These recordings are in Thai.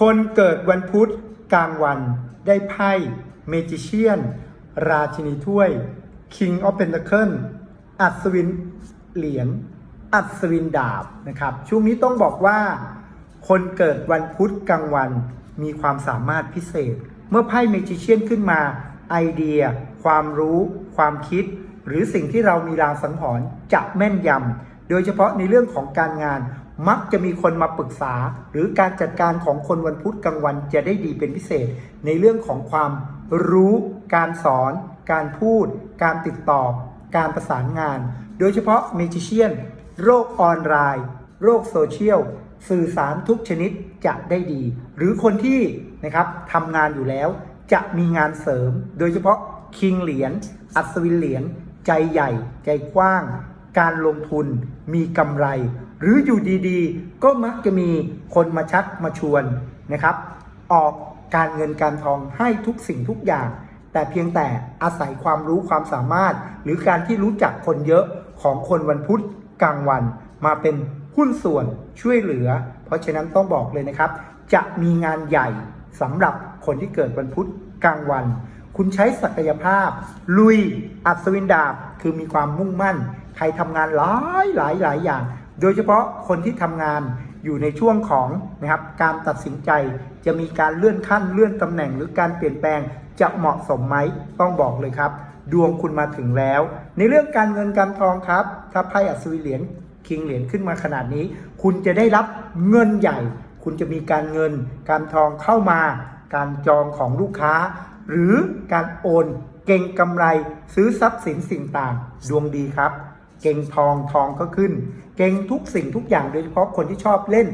คนเกิดวันพุธกลางวันได้ไพ่เมจิเชียน ราชินีถ้วย King of Pentacle อัศวินเหรียญอัศวินดาบนะครับ ช่วงนี้ต้องบอกว่า คนเกิดวันพุธกลางวันมีความสามารถพิเศษ เมื่อไพ่เมจิเชียนขึ้นมาไอเดีย ความรู้ ความคิด หรือสิ่งที่เรามีรางสังหรณ์จะแม่นยำโดยเฉพาะในเรื่องของการงาน มักจะมีคนมาปรึกษา หรือการจัดการของคนวันพุธกลางวันจะได้ดีเป็นพิเศษ ในเรื่องของความรู้ การสอน การพูด การติดต่อ การประสานงาน โดยเฉพาะเมจิเชียน โรคออนไลน์ โรคโซเชียล สื่อสารทุกชนิดจะได้ดี หรือคนที่นะครับทำงานอยู่แล้ว จะมีงานเสริม โดยเฉพาะคิงเหรียญ อัศวินเหรียญ ใจใหญ่ ใจกว้าง การลงทุนมีกำไร หรืออยู่ดีๆ ก็มักจะมีคนมาชักมาชวนนะครับ ออกการเงินการทองให้ทุกสิ่งทุกอย่าง แต่เพียงแต่อาศัยความรู้ความสามารถ หรือการที่รู้จักคนเยอะของคนวันพุธกลางวัน มาเป็นหุ้นส่วนช่วยเหลือ เพราะฉะนั้นต้องบอกเลยนะครับ จะมีงานใหญ่สำหรับคนที่เกิดวันพุธกลางวัน คุณใช้ศักยภาพ ลุยอัศวินดาบคือมีความมุ่งมั่น ใครทำงานหลายหลายหลายอย่าง โดยเฉพาะคนที่ทำงานอยู่ในช่วงของนะครับการตัดสินใจจะมีการเลื่อนขั้นเลื่อนตำแหน่งหรือการเปลี่ยนแปลงจะเหมาะสมไหมต้องบอกเลยครับ ดวงคุณมาถึงแล้ว ในเรื่องการเงินการทองครับ ถ้าไพ่อัศวินเหรียญคิงเหรียญขึ้นมาขนาดนี้ คุณจะได้รับเงินใหญ่ คุณจะมีการเงินการทองเข้ามา การจองของลูกค้า หรือการโอนเก่งกำไรซื้อทรัพย์สินสิ่งต่าง ดวงดีครับ เก่งทองทองก็ขึ้น เก่งทุกสิ่งทุกอย่างโดยเฉพาะคนที่ชอบเล่น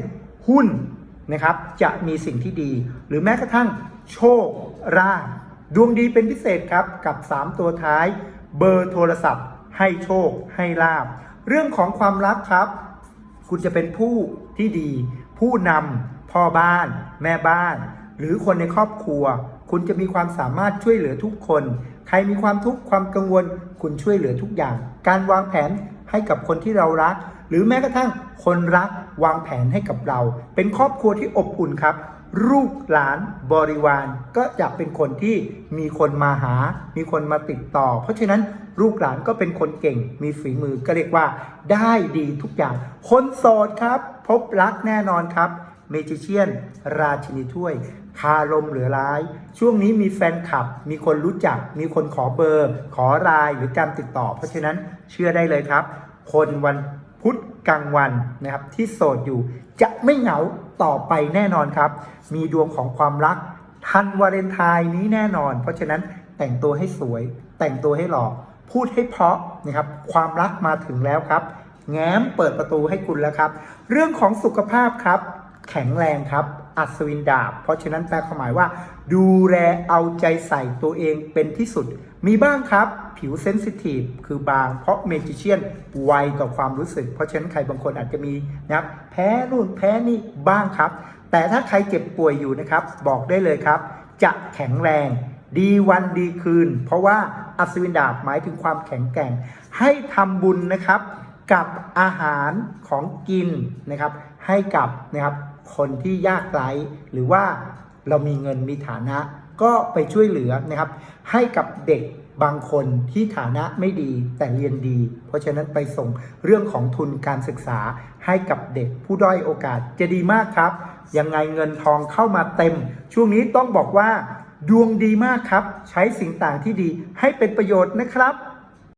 หุ้นนะครับ จะมีสิ่งที่ดี หรือแม้กระทั่งโชคราภดวงดีเป็นพิเศษครับกับ 3 ตัวท้าย เบอร์โทรศัพท์ ให้โชคให้ลาบ เรื่องของความรักครับ คุณจะเป็นผู้ที่ดี ผู้นำพ่อบ้าน แม่บ้าน หรือคนในครอบครัว คุณจะมีความสามารถช่วยเหลือทุกคน ใครมีความทุกข์ความกังวล คุณช่วยเหลือทุกอย่าง การวางแผนให้กับคนที่เรารัก หรือแม้กระทั่งคนรักวางแผนให้กับเรา เป็นครอบครัวที่อบอุ่นครับ ลูกหลานบริวารก็จะเป็นคนที่มีคนมาหา มีคนมาติดต่อ เพราะฉะนั้นลูกหลานก็เป็นคนเก่ง มีฝีมือก็เรียกว่า ได้ดีทุกอย่าง คนโสดครับ พบรักแน่นอนครับ เมจิเชียน ราชินีถ้วย คารมเหลือร้าย ช่วงนี้มีแฟนคลับ มีคนรู้จัก มีคนขอเบอร์ ขอไลน์หรือการติดต่อ เพราะฉะนั้นเชื่อได้เลยครับ คนวันพุธกลางวันนะครับที่โสดอยู่ จะไม่เหงาต่อไปแน่นอนครับ มีดวงของความรักทันวาเลนไทน์นี้แน่นอน เพราะฉะนั้นแต่งตัวให้สวย แต่งตัวให้หล่อพูดให้เพราะนะครับความรักมาถึงแล้วครับ แง้มเปิดประตูให้คุณแล้วครับ เรื่องของสุขภาพครับ แข็งแรงครับ อัศวินดาบ เพราะฉะนั้นแปลความหมายว่า ดูแลเอาใจใส่ตัวเองเป็นที่สุด มีบ้างครับ ผิวเซนซิทีฟคือบางเพราะเมจิเชียนไวต่อความรู้สึก เพราะฉะนั้นใครบางคนอาจจะมีนะครับแพ้นู่นแพ้นี่บ้างครับ แต่ถ้าใครเจ็บป่วยอยู่นะครับ บอกได้เลยครับ จะแข็งแรงดีวันดีคืน เพราะว่าอัศวินดาบหมายถึงความแข็งแกร่ง ให้ทำบุญนะครับกับอาหารของกินนะครับ ให้กับนะครับ คนที่ยากไร้หรือว่าเรามีเงินมีฐานะ ก็ไปช่วยเหลือนะครับ ให้กับเด็กบางคนที่ฐานะไม่ดีแต่เรียนดี เพราะฉะนั้นไปส่งเรื่องของทุนการศึกษาให้กับเด็กผู้ด้อยโอกาสจะดีมากครับ ยังไงเงินทองเข้ามาเต็ม ช่วงนี้ต้องบอกว่า ดวงดีมากครับ ใช้สิ่งต่างที่ดีให้เป็นประโยชน์นะครับ